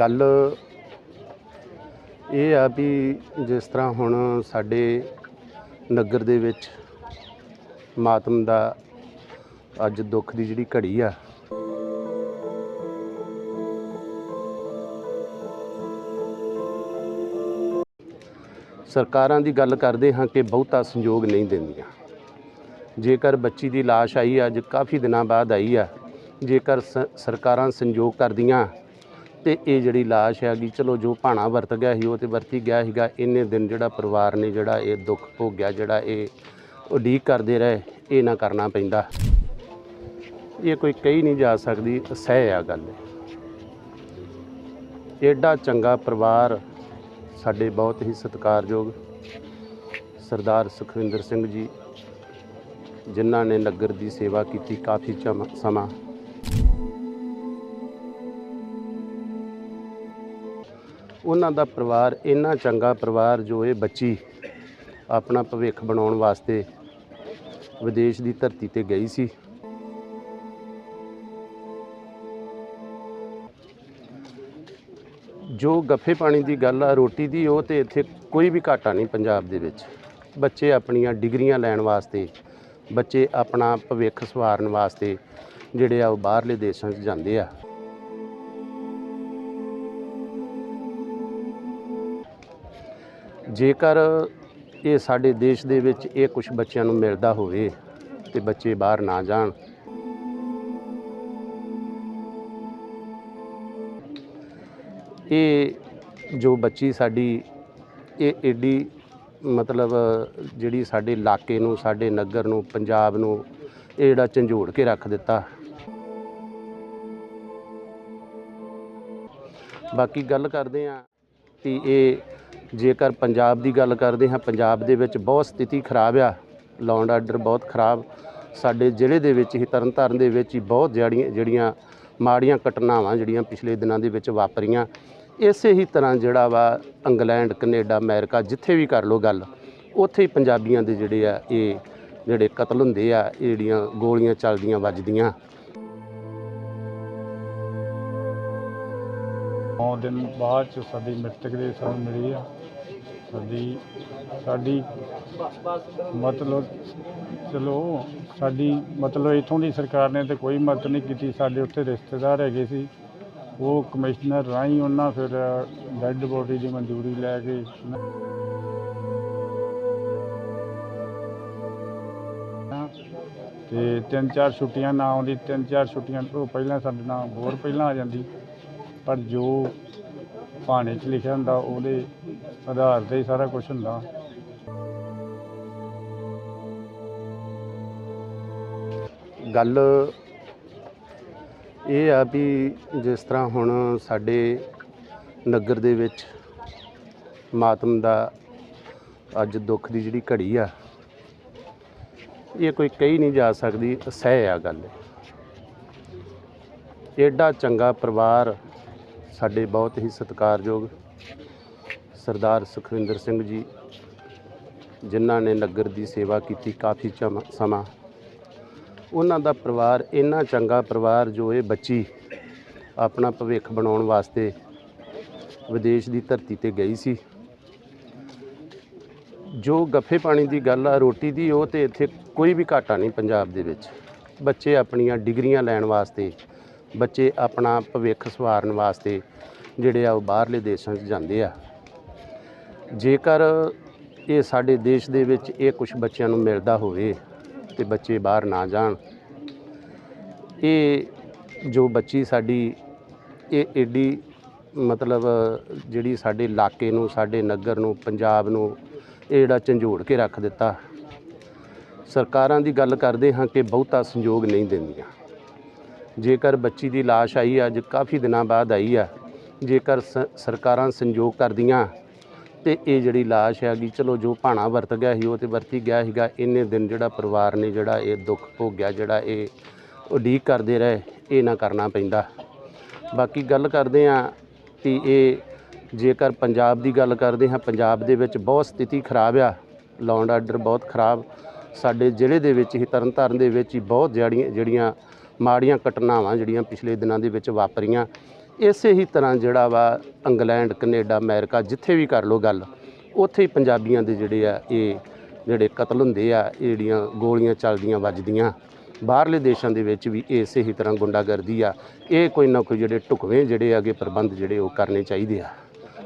ਗੱਲ ਇਹ ਆ ਵੀ ਜਿਸ ਤਰ੍ਹਾਂ ਹੁਣ ਸਾਡੇ ਨਗਰ ਦੇ ਵਿੱਚ ਮਾਤਮ ਦਾ ਅੱਜ ਦੁੱਖ ਦੀ ਜਿਹੜੀ ਘੜੀ ਆ। ਸਰਕਾਰਾਂ ਦੀ ਗੱਲ ਕਰਦੇ ਹਾਂ ਕਿ ਬਹੁਤਾ ਸੰਯੋਗ ਨਹੀਂ ਦਿੰਦੀਆਂ। ਜੇਕਰ ਬੱਚੀ ਦੀ ਲਾਸ਼ ਆਈ, ਅੱਜ ਕਾਫੀ ਦਿਨਾਂ ਬਾਅਦ ਆਈ ਆ। ਜੇਕਰ ਸ- ਸਰਕਾਰਾਂ ਸੰਯੋਗ ਕਰਦੀਆਂ ਤੇ ਇਹ ਜਿਹੜੀ ਲਾਸ਼ ਹੈਗੀ, ਚਲੋ ਜੋ ਭਾਣਾ ਵਰਤ ਗਿਆ ਸੀ, ਉਹ ਤੇ ਵਰਤੀ ਗਿਆ ਸੀਗਾ। ਇੰਨੇ ਦਿਨ ਜਿਹੜਾ ਪਰਿਵਾਰ ਨੇ ਜਿਹੜਾ ਇਹ ਦੁੱਖ ਭੋਗਿਆ, ਜਿਹੜਾ ਇਹ ਉਡੀਕ ਕਰਦੇ ਰਹੇ, ਇਹ ਨਾ ਕਰਨਾ ਪੈਂਦਾ। ਇਹ ਕੋਈ ਕਹੀ ਨਹੀਂ ਜਾ ਸਕਦੀ ਸਹਿ ਆ ਗੱਲ। ਐਡਾ ਚੰਗਾ ਪਰਿਵਾਰ ਸਾਡੇ ਬਹੁਤ ਹੀ ਸਤਿਕਾਰਯੋਗ ਸਰਦਾਰ ਸੁਖਵਿੰਦਰ ਸਿੰਘ ਜੀ, ਜਿਨ੍ਹਾਂ ਨੇ ਨਗਰ ਦੀ ਸੇਵਾ ਕੀਤੀ ਕਾਫੀ ਚਮ- ਸਮਾਂ। ਉਹਨਾਂ ਦਾ ਪਰਿਵਾਰ, ਇੰਨਾ ਚੰਗਾ ਪਰਿਵਾਰ ਜੋ ਇਹ ਬੱਚੀ ਆਪਣਾ ਭਵਿੱਖ ਬਣਾਉਣ ਵਾਸਤੇ ਵਿਦੇਸ਼ ਦੀ ਧਰਤੀ ਤੇ ਗਈ ਸੀ। ਜੋ ਗੱਫੇ ਪਾਣੀ ਦੀ ਗੱਲ ਆ, ਰੋਟੀ ਦੀ, ਉਹ ਤੇ ਇੱਥੇ ਕੋਈ ਵੀ ਘਾਟਾ ਨਹੀਂ ਪੰਜਾਬ ਦੇ ਵਿੱਚ। ਬੱਚੇ ਆਪਣੀਆਂ ਡਿਗਰੀਆਂ ਲੈਣ ਵਾਸਤੇ, ਬੱਚੇ ਆਪਣਾ ਭਵਿੱਖ ਸਵਾਰਨ ਵਾਸਤੇ ਜਿਹੜੇ ਆ ਉਹ ਬਾਹਰਲੇ ਦੇਸ਼ਾਂ 'ਚ ਜਾਂਦੇ ਆ। ਜੇਕਰ ਇਹ ਸਾਡੇ ਦੇਸ਼ ਦੇ ਵਿੱਚ ਇਹ ਕੁਝ ਬੱਚਿਆਂ ਨੂੰ ਮਿਲਦਾ ਹੋਵੇ ਤੇ ਬੱਚੇ ਬਾਹਰ ਨਾ ਜਾਣ। ਇਹ ਜੋ ਬੱਚੀ ਸਾਡੀ, ਇਹ ਏਡੀ ਮਤਲਬ ਜਿਹੜੀ ਸਾਡੇ ਇਲਾਕੇ ਨੂੰ, ਸਾਡੇ ਨਗਰ ਨੂੰ, ਪੰਜਾਬ ਨੂੰ ਇਹ ਜਿਹੜਾ ਝੰਜੋੜ ਕੇ ਰੱਖ ਦਿੱਤਾ। ਬਾਕੀ ਗੱਲ ਕਰਦੇ ਆ ਕਿ ਇਹ ਜੇਕਰ ਪੰਜਾਬ ਦੀ ਗੱਲ ਕਰਦੇ ਹਾਂ, ਪੰਜਾਬ ਦੇ ਵਿੱਚ ਬਹੁਤ ਸਥਿਤੀ ਖਰਾਬ ਆ। ਲੌਂਡ ਆਰਡਰ ਬਹੁਤ ਖਰਾਬ। ਸਾਡੇ ਜ਼ਿਲ੍ਹੇ ਦੇ ਵਿੱਚ ਹੀ, ਤਰਨਤਾਰਨ ਦੇ ਵਿੱਚ ਹੀ ਬਹੁਤ ਜਿਹੜੀਆਂ ਜਿਹੜੀਆਂ ਮਾੜੀਆਂ ਘਟਨਾਵਾਂ ਜਿਹੜੀਆਂ ਪਿਛਲੇ ਦਿਨਾਂ ਦੇ ਵਿੱਚ ਵਾਪਰੀਆਂ। ਇਸੇ ਹੀ ਤਰ੍ਹਾਂ ਜਿਹੜਾ ਵਾ ਇੰਗਲੈਂਡ, ਕੈਨੇਡਾ, ਅਮਰੀਕਾ ਜਿੱਥੇ ਵੀ ਕਰ ਲੋ ਗੱਲ, ਉੱਥੇ ਹੀ ਪੰਜਾਬੀਆਂ ਦੇ ਜਿਹੜੇ ਆ, ਇਹ ਜਿਹੜੇ ਕਤਲ ਹੁੰਦੇ ਆ, ਇਹ ਜਿਹੜੀਆਂ ਗੋਲੀਆਂ ਚੱਲਦੀਆਂ, ਵੱਜਦੀਆਂ। ਨੌ ਦਿਨ ਬਾਅਦ ਚ ਸਾਡੀ ਮ੍ਰਿਤਕ ਦੇ ਸਾਨੂੰ ਮਿਲੀ ਆ। ਸਾਡੀ ਸਾਡੀ ਮਤਲਬ, ਚਲੋ, ਸਾਡੀ ਮਤਲਬ ਇਥੋਂ ਦੀ ਸਰਕਾਰ ਨੇ ਤੇ ਕੋਈ ਮਦਦ ਨਹੀਂ ਕੀਤੀ। ਸਾਡੇ ਉੱਥੇ ਰਿਸ਼ਤੇਦਾਰ ਹੈਗੇ ਸੀ। ਉਹ ਕਮਿਸ਼ਨਰ ਰਾਹੀਂ ਉਹਨਾਂ ਫਿਰ ਡੈੱਡ ਬੋਡੀ ਦੀ ਮਨਜ਼ੂਰੀ ਲੈ ਕੇ ਤੇ ਤਿੰਨ ਚਾਰ ਛੁੱਟੀਆਂ ਨਾ ਆਉਂਦੀ। ਤਿੰਨ ਚਾਰ ਛੁੱਟੀਆਂ ਤੋਂ ਪਹਿਲਾਂ ਸਾਡੇ ਨਾਲ ਹੋਰ ਪਹਿਲਾਂ ਆ ਜਾਂਦੀ। ਪਰ ਜੋ ਭਾਣੇ 'ਚ ਲਿਖਿਆ ਹੁੰਦਾ, ਉਹਦੇ ਆਧਾਰ ਤੇ ਹੀ ਸਾਰਾ ਕੁਝ ਹੁੰਦਾ। ਗੱਲ ਇਹ ਆ ਵੀ ਜਿਸ ਤਰ੍ਹਾਂ ਹੁਣ ਸਾਡੇ ਨਗਰ ਦੇ ਵਿੱਚ ਮਾਤਮ ਦਾ ਅੱਜ ਦੁੱਖ ਦੀ ਜਿਹੜੀ ਘੜੀ ਆ, ਇਹ ਕੋਈ ਕਹੀ ਨਹੀਂ ਜਾ ਸਕਦੀ ਸਹਿ ਆ ਗੱਲ। ਐਡਾ ਚੰਗਾ ਪਰਿਵਾਰ ਸਾਡੇ ਬਹੁਤ ਹੀ ਸਤਿਕਾਰਯੋਗ ਸਰਦਾਰ ਸੁਖਵਿੰਦਰ ਸਿੰਘ ਜੀ, ਜਿਨ੍ਹਾਂ ਨੇ ਨਗਰ ਦੀ ਸੇਵਾ ਕੀਤੀ ਕਾਫੀ ਚਮ- ਸਮਾਂ। ਉਹਨਾਂ ਦਾ ਪਰਿਵਾਰ, ਇੰਨਾ ਚੰਗਾ ਪਰਿਵਾਰ ਜੋ ਇਹ ਬੱਚੀ ਆਪਣਾ ਭਵਿੱਖ ਬਣਾਉਣ ਵਾਸਤੇ ਵਿਦੇਸ਼ ਦੀ ਧਰਤੀ ਤੇ ਗਈ ਸੀ। ਜੋ ਗੱਫੇ ਪਾਣੀ ਦੀ ਗੱਲ ਆ, ਰੋਟੀ ਦੀ, ਉਹ ਤੇ ਇੱਥੇ ਕੋਈ ਵੀ ਘਾਟਾ ਨਹੀਂ ਪੰਜਾਬ ਦੇ ਵਿੱਚ। ਬੱਚੇ ਆਪਣੀਆਂ ਡਿਗਰੀਆਂ ਲੈਣ ਵਾਸਤੇ, ਬੱਚੇ ਆਪਣਾ ਭਵਿੱਖ ਸਵਾਰਨ ਵਾਸਤੇ ਜਿਹੜੇ ਆ ਉਹ ਬਾਹਰਲੇ ਦੇਸ਼ਾਂ 'ਚ ਜਾਂਦੇ ਆ। ਜੇਕਰ ਇਹ ਸਾਡੇ ਦੇਸ਼ ਦੇ ਵਿੱਚ ਇਹ ਕੁਝ ਬੱਚਿਆਂ ਨੂੰ ਮਿਲਦਾ ਹੋਵੇ ਤੇ ਬੱਚੇ ਬਾਹਰ ਨਾ ਜਾਣ, ਇਹ ਜੋ ਬੱਚੀ ਸਾਡੀ, ਇਹ ਏਡੀ ਮਤਲਬ ਜਿਹੜੀ ਸਾਡੇ ਇਲਾਕੇ ਨੂੰ, ਸਾਡੇ ਨਗਰ ਨੂੰ, ਪੰਜਾਬ ਨੂੰ ਇਹ ਜਿਹੜਾ ਝੰਜੋੜ ਕੇ ਰੱਖ ਦਿੱਤਾ, ਸਰਕਾਰਾਂ ਦੀ ਗੱਲ ਕਰਦੇ ਹਾਂ ਕਿ ਬਹੁਤਾ ਸੰਯੋਗ ਨਹੀਂ ਦਿੰਦੀਆਂ। ਜੇਕਰ ਬੱਚੀ ਦੀ ਲਾਸ਼ ਆਈ ਅੱਜ ਕਾਫੀ ਦਿਨਾਂ ਬਾਅਦ ਆਈ ਆ, ਜੇਕਰ ਸ- ਸਰਕਾਰਾਂ ਸੰਯੋਗ ਕਰਦੀਆਂ ਤੇ ਇਹ ਜਿਹੜੀ ਲਾਸ਼ ਹੈਗੀ, ਚਲੋ ਜੋ ਭਾਣਾ ਵਰਤ ਗਿਆ ਸੀ, ਉਹ ਤੇ ਵਰਤੀ ਗਿਆ ਸੀਗਾ। ਇੰਨੇ ਦਿਨ ਜਿਹੜਾ ਪਰਿਵਾਰ ਨੇ ਜਿਹੜਾ ਇਹ ਦੁੱਖ ਭੋਗਿਆ, ਜਿਹੜਾ ਇਹ ਉਡੀਕ ਕਰਦੇ ਰਹੇ, ਇਹ ਨਾ ਕਰਨਾ ਪੈਂਦਾ। ਬਾਕੀ ਗੱਲ ਕਰਦੇ ਆ ਕਿ ਇਹ ਜੇਕਰ ਪੰਜਾਬ ਦੀ ਗੱਲ ਕਰਦੇ ਹਾਂ, ਪੰਜਾਬ ਦੇ ਵਿੱਚ ਬਹੁਤ ਸਥਿਤੀ ਖਰਾਬ ਆ। ਲੌਂਡ ਆਰਡਰ ਬਹੁਤ ਖਰਾਬ। ਸਾਡੇ ਜ਼ਿਲ੍ਹੇ ਦੇ ਵਿੱਚ ਹੀ, ਤਰਨਤਾਰਨ ਦੇ ਵਿੱਚ ਹੀ ਬਹੁਤ ਜਿਹੜੀਆਂ ਜਿਹੜੀਆਂ ਮਾੜੀਆਂ ਘਟਨਾਵਾਂ ਜਿਹੜੀਆਂ ਪਿਛਲੇ ਦਿਨਾਂ ਦੇ ਵਿੱਚ ਵਾਪਰੀਆਂ। ਇਸੇ ਹੀ ਤਰ੍ਹਾਂ ਜਿਹੜਾ ਵਾ ਇੰਗਲੈਂਡ, ਕੈਨੇਡਾ, ਅਮਰੀਕਾ ਜਿੱਥੇ ਵੀ ਕਰ ਲੋ ਗੱਲ, ਉੱਥੇ ਹੀ ਪੰਜਾਬੀਆਂ ਦੇ ਜਿਹੜੇ ਆ ਇਹ ਜਿਹੜੇ ਕਤਲ ਹੁੰਦੇ ਆ, ਇਹ ਜਿਹੜੀਆਂ ਗੋਲੀਆਂ ਚੱਲਦੀਆਂ, ਵੱਜਦੀਆਂ, ਬਾਹਰਲੇ ਦੇਸ਼ਾਂ ਦੇ ਵਿੱਚ ਵੀ ਇਸੇ ਹੀ ਤਰ੍ਹਾਂ ਗੁੰਡਾਗਰਦੀ ਆ। ਇਹ ਕੋਈ ਨਾ ਕੋਈ ਜਿਹੜੇ ਢੁਕਵੇਂ ਜਿਹੜੇ ਆਗੇ ਪ੍ਰਬੰਧ ਜਿਹੜੇ ਉਹ ਕਰਨੇ ਚਾਹੀਦੇ ਆ।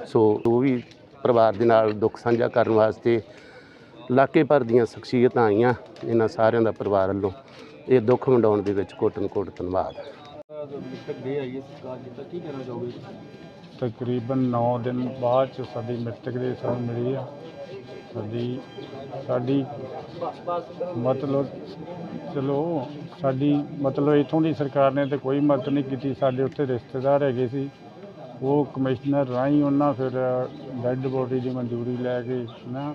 ਸੋ ਉਹ ਵੀ ਪਰਿਵਾਰ ਦੇ ਨਾਲ ਦੁੱਖ ਸਾਂਝਾ ਕਰਨ ਵਾਸਤੇ ਇਲਾਕੇ ਭਰ ਦੀਆਂ ਸ਼ਖਸੀਅਤਾਂ ਆਈਆਂ, ਇਹਨਾਂ ਸਾਰਿਆਂ ਦਾ ਪਰਿਵਾਰ ਵੱਲੋਂ ਇਹ ਦੁੱਖ ਵੰਡਾਉਣ ਦੇ ਵਿੱਚ ਕੋਟਨ ਕੋਟ ਧੰਨਵਾਦ। ਤਕਰੀਬਨ 9 ਦਿਨ ਬਾਅਦ ਚ ਸਾਡੀ ਮ੍ਰਿਤਕ ਦੇ ਸਾਨੂੰ ਮਿਲੀ ਆ। ਸਾਡੀ ਸਾਡੀ ਮਤਲਬ, ਚਲੋ, ਸਾਡੀ ਮਤਲਬ ਇਥੋਂ ਦੀ ਸਰਕਾਰ ਨੇ ਤੇ ਕੋਈ ਮਦਦ ਨਹੀਂ ਕੀਤੀ। ਸਾਡੇ ਉੱਥੇ ਰਿਸ਼ਤੇਦਾਰ ਹੈਗੇ ਸੀ। ਉਹ ਕਮਿਸ਼ਨਰ ਰਾਹੀਂ ਉਹਨਾਂ ਫਿਰ ਡੈੱਡ ਬੋਡੀ ਦੀ ਮਨਜ਼ੂਰੀ ਲੈ ਕੇ ਨਾ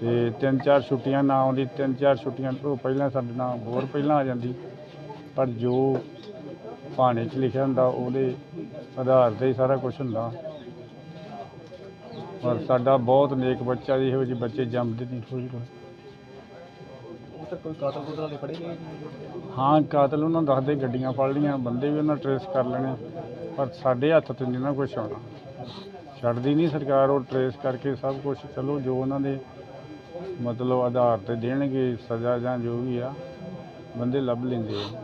ਤੇ ਤਿੰਨ ਚਾਰ ਛੁੱਟੀਆਂ ਨਾ ਆਉਂਦੀ, ਤਿੰਨ ਚਾਰ ਛੁੱਟੀਆਂ ਤੋਂ ਪਹਿਲਾਂ ਸਾਡੇ ਨਾਲ ਹੋਰ ਪਹਿਲਾਂ ਆ ਜਾਂਦੀ। ਪਰ ਜੋ ਭਾਣੇ 'ਚ ਲਿਖਿਆ ਹੁੰਦਾ ਉਹਦੇ ਆਧਾਰ ਤੇ ਹੀ ਸਾਰਾ ਕੁਝ ਹੁੰਦਾ। ਪਰ ਸਾਡਾ ਬਹੁਤ ਨੇਕ ਬੱਚਾ ਜੀ ਇਹੋ ਜਿਹੇ ਬੱਚੇ ਜੰਮਦੇ ਨਹੀਂ ਕੋਈ ਕੋਈ ਹਾਂ ਕਾਤਲ ਉਹਨਾਂ ਦੱਸਦੇ ਗੱਡੀਆਂ ਫੜ ਲਈਆਂ ਬੰਦੇ ਵੀ ਉਹਨਾਂ ਟਰੇਸ ਕਰ ਲੈਣੇ। ਪਰ ਸਾਡੇ ਹੱਥ ਤੇ ਨਹੀਂ ਨਾ ਕੁਝ ਆਉਣਾ। ਛੱਡਦੀ ਨਹੀਂ ਸਰਕਾਰ ਉਹ ਟਰੇਸ ਕਰਕੇ ਸਭ ਕੁਝ ਚਲੋ ਜੋ ਉਹਨਾਂ ਦੇ ਮਤਲਬ ਆਧਾਰ ਤੇ ਦੇਣਗੇ ਸਜ਼ਾ ਜਾਂ ਜੋ ਵੀ ਆ ਬੰਦੇ ਲੱਭ ਲੈਂਦੇ ਆ।